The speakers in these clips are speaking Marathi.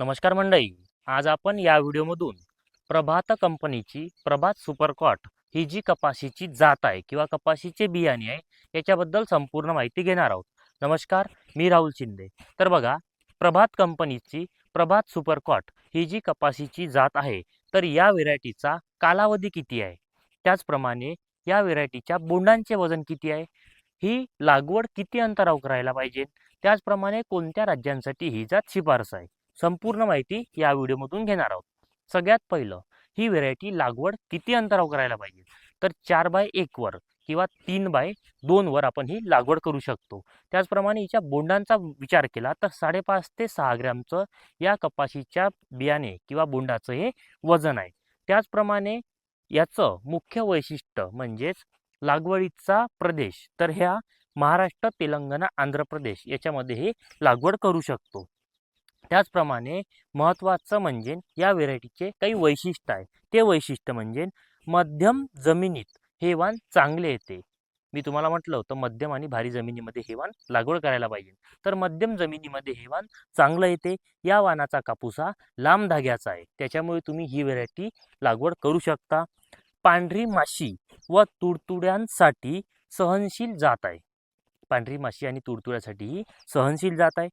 नमस्कार मंडळी. आज आपण या व्हिडिओमधून प्रभात कंपनीची प्रभात सुपरकॉट ही जी कपाशीची जात आहे किंवा कपाशीचे बियाणे आहे याच्याबद्दल संपूर्ण माहिती घेणार आहोत. नमस्कार मी राहुल शिंदे. तर बघा प्रभात कंपनीची प्रभात सुपरकॉट ही जी कपाशीची जात आहे तर या व्हेरायटीचा कालावधी किती आहे? त्याचप्रमाणे या व्हेरायटीच्या बोंडांचे वजन किती आहे? ही लागवड किती अंतरावर करायला पाहिजे? त्याचप्रमाणे कोणत्या राज्यांसाठी ही जात शिफारस आहे? संपूर्ण माहिती या व्हिडिओमधून घेणार आहोत. सगळ्यात पहिलं ही व्हेरायटी लागवड किती अंतरावर करायला पाहिजे? तर चार बाय एकवर किंवा तीन बाय दोनवर आपण ही लागवड करू शकतो. त्याचप्रमाणे हिच्या बोंडांचा विचार केला तर साडेपाच ते सहा ग्रॅमचं या कपाशीच्या बियाणे किंवा बोंडाचं हे वजन आहे. त्याचप्रमाणे याचं मुख्य वैशिष्ट्य म्हणजेच लागवडीचा प्रदेश. तर ह्या महाराष्ट्र तेलंगणा आंध्र प्रदेश याच्यामध्ये हे लागवड करू शकतो. त्याचप्रमाणे महत्त्वाचं म्हणजे या व्हेरायटीचे काही वैशिष्ट्य आहे. ते वैशिष्ट्य म्हणजे मध्यम जमिनीत हे वाण चांगले येते. मी तुम्हाला म्हटलं होतं मध्यम आणि भारी जमिनीमध्ये हे वाण लागवड करायला पाहिजे. तर मध्यम जमिनीमध्ये हे वाण चांगलं येते. या वाणाचा कापूस हा लांब धाग्याचा आहे. त्याच्यामुळे तुम्ही ही व्हेरायटी लागवड करू शकता. पांढरी माशी व तुडतुड्यांसाठी सहनशील जात आहे. पांढरी माशी आणि तुडतुड्यासाठी ही सहनशील जात आहे.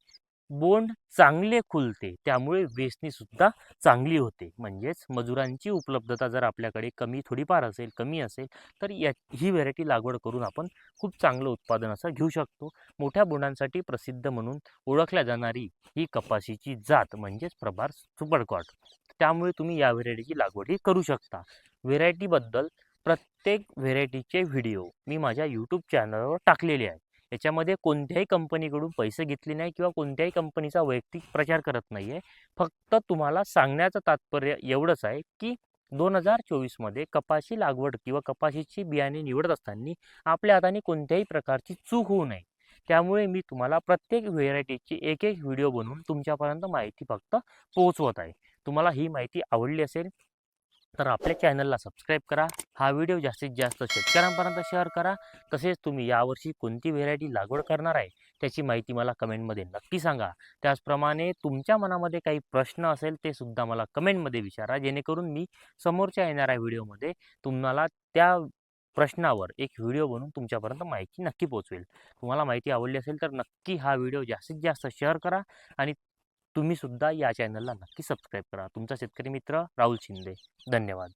बोंड चांगले खुलते त्यामुळे वेचणी सुद्धा चांगली होते. म्हणजेच मजुरांची उपलब्धता जर आपल्याकडे कमी थोडीफार असेल कमी असेल तर या ही व्हेरायटी लागवड करून आपण खूप चांगलं उत्पादन असं घेऊ शकतो. मोठ्या बोंडांसाठी प्रसिद्ध म्हणून ओळखल्या जाणारी ही कपाशीची जात म्हणजेच प्रभार सुपरकॉट. त्यामुळे तुम्ही या व्हेरायटीची लागवडही करू शकता. व्हेरायटीबद्दल प्रत्येक व्हेरायटीचे व्हिडिओ मी माझ्या यूट्यूब चॅनलवर टाकलेले आहे याच्यामध्ये कोणत्याही कंपनीकडून पैसे घेतले नाही किंवा कोणत्याही कंपनीचा वैयक्तिक प्रचार करत नाही आहे फक्त तुम्हाला सांगण्याचं तात्पर्य एवढंच आहे की दोन हजार चोवीसमध्ये कपाशी लागवड किंवा कपाशीची बियाणे निवडत असताना आपल्या हाताने कोणत्याही प्रकारची चूक होऊ नये. त्यामुळे मी तुम्हाला प्रत्येक व्हेरायटीची एक एक व्हिडिओ बनवून तुमच्यापर्यंत माहिती फक्त पोहोचवत आहे. तुम्हाला ही माहिती आवडली असेल तर आपल्या चॅनलला सबस्क्राईब करा. हा व्हिडिओ जास्तीत जास्त शेतकऱ्यांपर्यंत शेअर करा. तसेच तुम्ही यावर्षी कोणती व्हेरायटी लागवड करणार आहे त्याची माहिती मला कमेंटमध्ये नक्की सांगा. त्याचप्रमाणे तुमच्या मनामध्ये काही प्रश्न असेल ते सुद्धा मला कमेंटमध्ये विचारा. जेणेकरून मी समोरच्या येणाऱ्या व्हिडिओमध्ये तुम्हाला त्या प्रश्नावर एक व्हिडिओ बनवून तुमच्यापर्यंत माहिती नक्की पोहोचवेल तुम्हाला माहिती आवडली असेल तर नक्की हा व्हिडिओ जास्तीत जास्त शेअर करा आणि तुम्ही सुद्धा या चॅनलला नक्की सबस्क्राईब करा. तुमचा शेतकरी मित्र राहुल शिंदे. धन्यवाद.